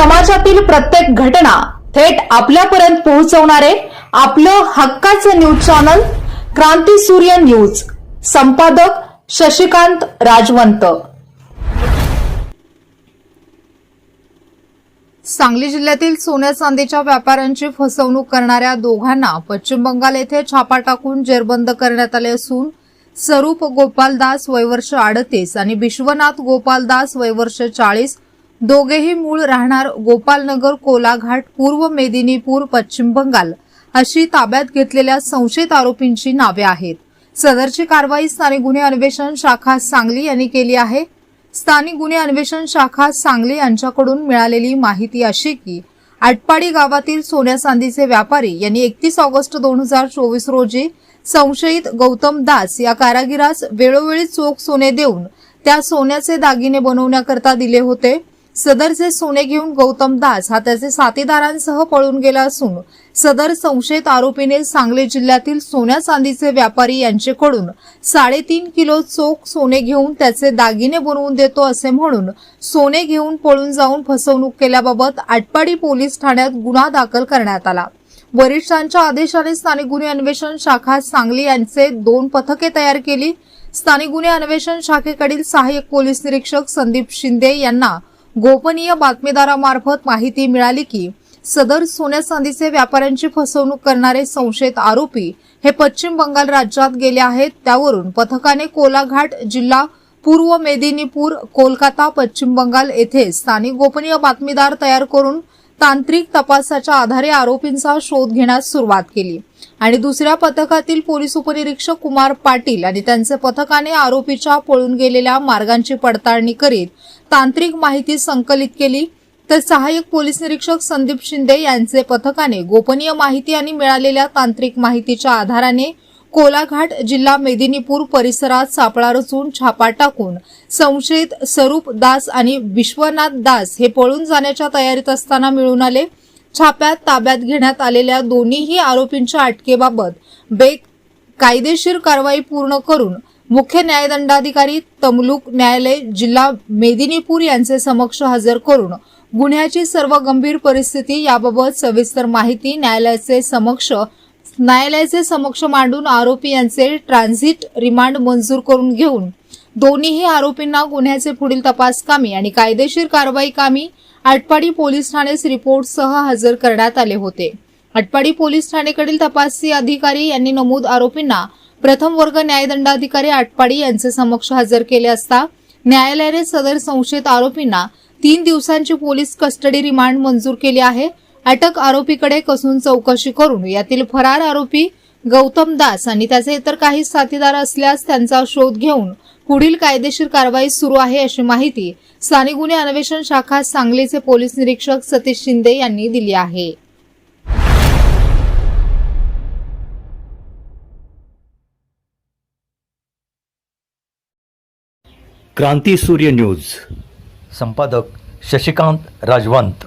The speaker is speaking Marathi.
समाजातील प्रत्येक घटना थेट आपल्यापर्यंत पोहोचवणारे आपलं हक्काचं न्यूज चॅनल क्रांती सूर्य न्यूज. संपादक शशिकांत राजवंत. सांगली जिल्ह्यातील सोन्या चांदीच्या व्यापाऱ्यांची फसवणूक करणाऱ्या दोघांना पश्चिम बंगाल येथे छापा टाकून जेरबंद करण्यात आले असून स्वरूप गोपालदास वयवर्ष अडतीस आणि विश्वनाथ गोपालदास वयवर्ष चाळीस दोघेही मूळ राहणार गोपालनगर कोलाघाट पूर्व मेदिनीपूर पश्चिम बंगाल अशी ताब्यात घेतलेल्या संशयित आरोपींची नावे आहेत. सदरची कारवाई स्थानिक गुन्हे अन्वेषण शाखा सांगली यांनी केली आहे. स्थानिक गुन्हे अन्वेषण शाखा सांगली यांच्याकडून मिळालेली माहिती अशी की आटपाडी गावातील सोन्या चांदीचे व्यापारी यांनी एकतीस ऑगस्ट दोन हजार चोवीस रोजी संशयित गौतम दास या कारागिरास वेळोवेळी चोख सोने देऊन त्या सोन्याचे दागिने बनवण्याकरता दिले होते. सदरचे सोने घेऊन गौतम दास हा त्याचे साथीदारांसह पळून गेला असून सदर संशयित आरोपीने सांगली जिल्ह्यातील सोन्या चांदीचे व्यापारी यांचेकडून साडेतीन किलो चोख सोने घेऊन त्याचे दागिने बनवून देतो असे म्हणून सोने घेऊन पळून जाऊन फसवणूक केल्याबाबत आटपाडी पोलीस ठाण्यात गुन्हा दाखल करण्यात आला. वरिष्ठांच्या आदेशाने स्थानिक गुन्हे अन्वेषण शाखा सांगली यांचे दोन पथके तयार केली. स्थानिक गुन्हे अन्वेषण शाखेकडील सहाय्यक पोलीस निरीक्षक संदीप शिंदे यांना गोपनीय बातमीदारामार्फत माहिती मिळाली की सदर सोन्या चांदीचे व्यापाऱ्यांची फसवणूक करणारे संशयित आरोपी हे पश्चिम बंगाल राज्यात गेले आहेत. त्यावरून पथकाने कोलाघाट जिल्हा पूर्व मेदिनीपूर कोलकाता पश्चिम बंगाल येथे स्थानिक गोपनीय बातमीदार तयार करून तांत्रिक तपासाच्या आधारे आरोपींचा शोध घेण्यास सुरुवात केली. आणि दुसऱ्या पथकातील पोलीस उपनिरीक्षक कुमार पाटील आणि त्यांचे पथकाने आरोपीच्या पळून गेलेल्या मार्गांची पडताळणी करीत तांत्रिक माहिती संकलित केली. तर सहाय्यक पोलीस निरीक्षक संदीप शिंदे यांचे पथकाने गोपनीय माहिती आणि मिळालेल्या तांत्रिक माहितीच्या आधाराने कोलाघाट जिल्हा मेदिनीपूर परिसरात सापळा रचून छापा टाकून संशयित स्वरूप दास आणि विश्वनाथ दास हे पळून जाण्याच्या तयारीत असताना मिळून आले. छाप्यात ताब्यात घेण्यात आलेल्या दोन्हीही आरोपींच्या अटकेबाबत बेक कायदेशीर कारवाई पूर्ण करून मुख्य न्यायदंडाधिकारी तमलूक न्यायालय जिल्हा मेदिनीपूर यांचे समक्ष हजर करून गुन्ह्याची सर्व गंभीर परिस्थिती याबाबत सविस्तर माहिती न्यायालयाचे समक्ष न्यायालयाचे समक्ष मांडून आरोपी यांचे ट्रान्झिट रिमांड मंजूर करून घेऊन दोन्हीही आरोपींना गुन्ह्याचे पुढील तपास कामी आणि कायदेशीर कारवाई कामी आटपाडी पोलीस ठाणेस रिपोर्टसह हजर करण्यात आले होते. आटपाडी पोलीस ठाणेकडील तपासी अधिकारी यांनी नमूद आरोपींना प्रथम वर्ग न्यायदंडाधिकारी आटपाडी यांचे समक्ष हजर केले असता न्यायालयाने सदर संशयित आरोपींना तीन दिवसांची पोलीस कस्टडी रिमांड मंजूर केली आहे. अटक आरोपीकडे कसून चौकशी करून यातील फरार आरोपी गौतम दास आणि त्याचे इतर काही साथीदार असल्यास त्यांचा शोध घेऊन पुढील कायदेशीर कारवाई सुरू आहे अशी माहिती स्थानिक गुन्हे अन्वेषण शाखा सांगलीचे पोलीस निरीक्षक सतीश शिंदे यांनी दिली आहे. क्रांती सूर्य न्यूज. संपादक शशिकांत राजवंत.